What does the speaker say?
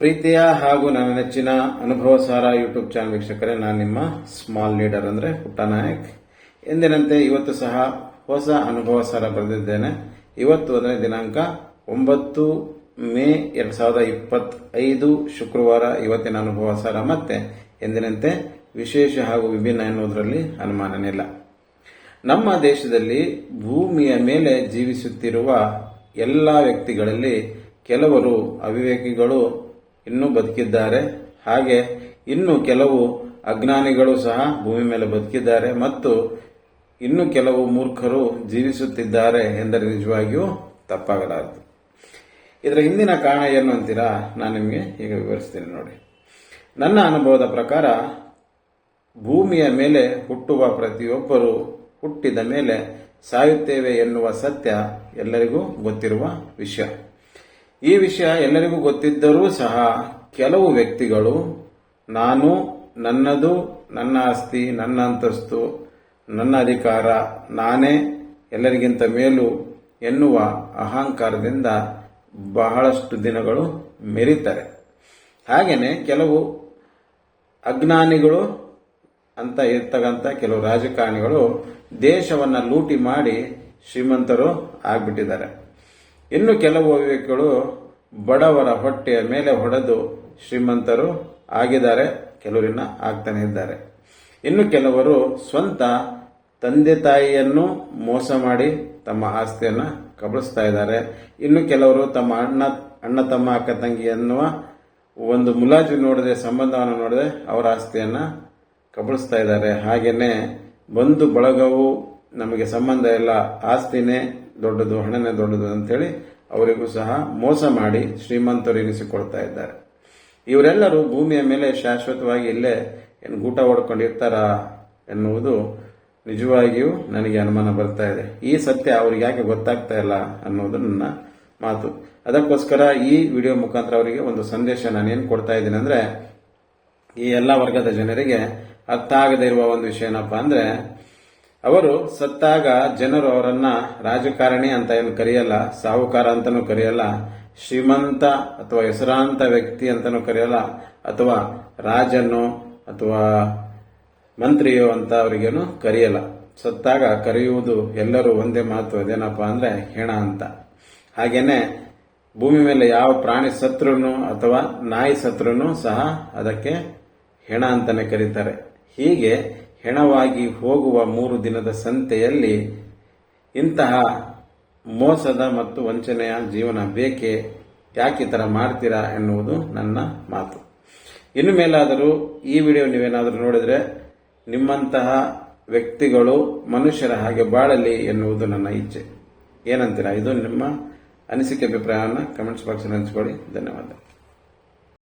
ಪ್ರೀತಿಯ ಹಾಗೂ ನನ್ನ ನೆಚ್ಚಿನ ಅನುಭವ ಸಾರ ಯೂಟ್ಯೂಬ್ ಚಾನಲ್ ವೀಕ್ಷಕರೇ, ನಾನು ನಿಮ್ಮ ಸ್ಮಾಲ್ ಲೀಡರ್ ಅಂದ್ರೆ ಪುಟ್ಟ ನಾಯಕ್. ಎಂದಿನಂತೆ ಇವತ್ತು ಸಹ ಹೊಸ ಅನುಭವ ಸಾರ ಬರೆದಿದ್ದೇನೆ. ಇವತ್ತು ಅಂದರೆ ದಿನಾಂಕ ಒಂಬತ್ತು ಮೇ ಎರಡ್ ಸಾವಿರದ ಇಪ್ಪತ್ತೈದು ಶುಕ್ರವಾರ ಇವತ್ತಿನ ಅನುಭವ ಸಾರ ಮತ್ತೆ ಎಂದಿನಂತೆ ವಿಶೇಷ ಹಾಗೂ ವಿಭಿನ್ನ ಎನ್ನುವುದರಲ್ಲಿ ಅನುಮಾನನಿಲ್ಲ ನಮ್ಮ ದೇಶದಲ್ಲಿ ಭೂಮಿಯ ಮೇಲೆ ಜೀವಿಸುತ್ತಿರುವ ಎಲ್ಲ ವ್ಯಕ್ತಿಗಳಲ್ಲಿ ಕೆಲವರು ಅವಿವೇಕಿಗಳು ಇನ್ನೂ ಬದುಕಿದ್ದಾರೆ. ಹಾಗೆ ಇನ್ನು ಕೆಲವು ಅಜ್ಞಾನಿಗಳು ಸಹ ಭೂಮಿ ಮೇಲೆ ಬದುಕಿದ್ದಾರೆ ಮತ್ತು ಇನ್ನು ಕೆಲವು ಮೂರ್ಖರು ಜೀವಿಸುತ್ತಿದ್ದಾರೆ ಎಂದರೆ ನಿಜವಾಗಿಯೂ ತಪ್ಪಾಗಲಾರದು. ಇದರ ಹಿಂದಿನ ಕಾರಣ ಏನು ಅಂತೀರಾ? ನಾನು ನಿಮಗೆ ಈಗ ವಿವರಿಸ್ತೇನೆ ನೋಡಿ. ನನ್ನ ಅನುಭವದ ಪ್ರಕಾರ ಭೂಮಿಯ ಮೇಲೆ ಹುಟ್ಟುವ ಪ್ರತಿಯೊಬ್ಬರು ಹುಟ್ಟಿದ ಮೇಲೆ ಸಾಯುತ್ತೇವೆ ಎನ್ನುವ ಸತ್ಯ ಎಲ್ಲರಿಗೂ ಗೊತ್ತಿರುವ ವಿಷಯ. ಈ ವಿಷಯ ಎಲ್ಲರಿಗೂ ಗೊತ್ತಿದ್ದರೂ ಸಹ ಕೆಲವು ವ್ಯಕ್ತಿಗಳು, ನಾನು, ನನ್ನದು, ನನ್ನ ಆಸ್ತಿ, ನನ್ನ ಅಂತಸ್ತು, ನನ್ನ ಅಧಿಕಾರ, ನಾನೇ ಎಲ್ಲರಿಗಿಂತ ಮೇಲು ಎನ್ನುವ ಅಹಂಕಾರದಿಂದ ಬಹಳಷ್ಟು ದಿನಗಳು ಮೆರೀತಾರೆ. ಹಾಗೇನೆ ಕೆಲವು ಅಜ್ಞಾನಿಗಳು ಅಂತ ಇರ್ತಕ್ಕಂಥ ಕೆಲವು ರಾಜಕಾರಣಿಗಳು ದೇಶವನ್ನ ಲೂಟಿ ಮಾಡಿ ಶ್ರೀಮಂತರು ಆಗ್ಬಿಟ್ಟಿದ್ದಾರೆ. ಇನ್ನು ಕೆಲವು ವ್ಯಕ್ತಿಗಳು ಬಡವರ ಹೊಟ್ಟೆಯ ಮೇಲೆ ಹೊಡೆದು ಶ್ರೀಮಂತರು ಆಗಿದ್ದಾರೆ ಕೆಲವರಿನ್ನ ಆಗ್ತಾನೆ ಇದ್ದಾರೆ. ಇನ್ನು ಕೆಲವರು ಸ್ವಂತ ತಂದೆ ತಾಯಿಯನ್ನು ಮೋಸ ಮಾಡಿ ತಮ್ಮ ಆಸ್ತಿಯನ್ನು ಕಬಳಿಸ್ತಾ ಇದ್ದಾರೆ. ಇನ್ನು ಕೆಲವರು ತಮ್ಮ ಅಣ್ಣ ಅಣ್ಣ ತಮ್ಮ ಅಕ್ಕ ತಂಗಿ ಎನ್ನುವ ಒಂದು ಮುಲಾಜಿ ನೋಡದೆ, ಸಂಬಂಧವನ್ನು ನೋಡದೆ ಅವರ ಆಸ್ತಿಯನ್ನು ಕಬಳಿಸ್ತಾ ಇದ್ದಾರೆ. ಹಾಗೆಯೇ ಬಂಧು ಬಳಗವು ನಮಗೆ ಸಂಬಂಧ ಇಲ್ಲ, ಆಸ್ತಿನೇ ದೊಡ್ಡದು, ಹಣನೇ ದೊಡ್ಡದು ಅಂತೇಳಿ ಅವರಿಗೂ ಸಹ ಮೋಸ ಮಾಡಿ ಶ್ರೀಮಂತರು ಎನಿಸಿಕೊಳ್ತಾ ಇದ್ದಾರೆ. ಇವರೆಲ್ಲರೂ ಭೂಮಿಯ ಮೇಲೆ ಶಾಶ್ವತವಾಗಿ ಇಲ್ಲೇ ಏನು ಗೂಟ ಹೊಡ್ಕೊಂಡಿರ್ತಾರ ಎನ್ನುವುದು ನಿಜವಾಗಿಯೂ ನನಗೆ ಅನುಮಾನ ಬರ್ತಾ ಇದೆ. ಈ ಸತ್ಯ ಅವ್ರಿಗೆ ಯಾಕೆ ಗೊತ್ತಾಗ್ತಾ ಇಲ್ಲ ಅನ್ನೋದು ನನ್ನ ಮಾತು. ಅದಕ್ಕೋಸ್ಕರ ಈ ವಿಡಿಯೋ ಮುಖಾಂತರ ಅವರಿಗೆ ಒಂದು ಸಂದೇಶ ನಾನೇನು ಕೊಡ್ತಾ ಇದ್ದೀನಿ ಅಂದ್ರೆ, ಈ ಎಲ್ಲ ವರ್ಗದ ಜನರಿಗೆ ಅರ್ಥ ಆಗದೇ ಇರುವ ಒಂದು ವಿಷಯ ಏನಪ್ಪ ಅಂದ್ರೆ ಅವರು ಸತ್ತಾಗ ಜನರು ಅವರನ್ನ ರಾಜಕಾರಣಿ ಅಂತ ಏನು ಕರೆಯಲ್ಲ, ಸಾಹುಕಾರ ಅಂತಲೂ ಕರೆಯಲ್ಲ, ಶ್ರೀಮಂತ ಅಥವಾ ಹೆಸರಾಂತ ವ್ಯಕ್ತಿ ಅಂತಲೂ ಕರೆಯಲ್ಲ, ಅಥವಾ ರಾಜನು ಅಥವಾ ಮಂತ್ರಿಯೋ ಅಂತ ಅವರಿಗೇನು ಕರೆಯಲ್ಲ. ಸತ್ತಾಗ ಕರೆಯುವುದು ಎಲ್ಲರೂ ಒಂದೇ ಮಾತು, ಅದೇನಪ್ಪಾ ಅಂದ್ರೆ ಹೆಣ ಅಂತ. ಹಾಗೇನೆ ಭೂಮಿ ಮೇಲೆ ಯಾವ ಪ್ರಾಣಿ ಸತ್ರುನು ಅಥವಾ ನಾಯಿ ಸತ್ರುನು ಸಹ ಅದಕ್ಕೆ ಹೆಣ ಅಂತಾನೆ ಕರೀತಾರೆ. ಹೀಗೆ ಹೆಣವಾಗಿ ಹೋಗುವ ಮೂರು ದಿನದ ಸಂತೆಯಲ್ಲಿ ಇಂತಹ ಮೋಸದ ಮತ್ತು ವಂಚನೆಯ ಜೀವನ ಬೇಕೆ, ಯಾಕೆ ಈ ಥರ ಮಾಡ್ತೀರಾ ಎನ್ನುವುದು ನನ್ನ ಮಾತು. ಇನ್ನು ಮೇಲಾದರೂ ಈ ವಿಡಿಯೋ ನೀವೇನಾದರೂ ನೋಡಿದ್ರೆ ನಿಮ್ಮಂತಹ ವ್ಯಕ್ತಿಗಳು ಮನುಷ್ಯರ ಹಾಗೆ ಬಾಳಲಿ ಎನ್ನುವುದು ನನ್ನ ಇಚ್ಛೆ. ಏನಂತೀರಾ? ಇದು ನಿಮ್ಮ ಅನಿಸಿಕೆ, ಅಭಿಪ್ರಾಯವನ್ನು ಕಮೆಂಟ್ಸ್ ಬಾಕ್ಸ್ ಹಂಚ್ಕೊಳ್ಳಿ. ಧನ್ಯವಾದ.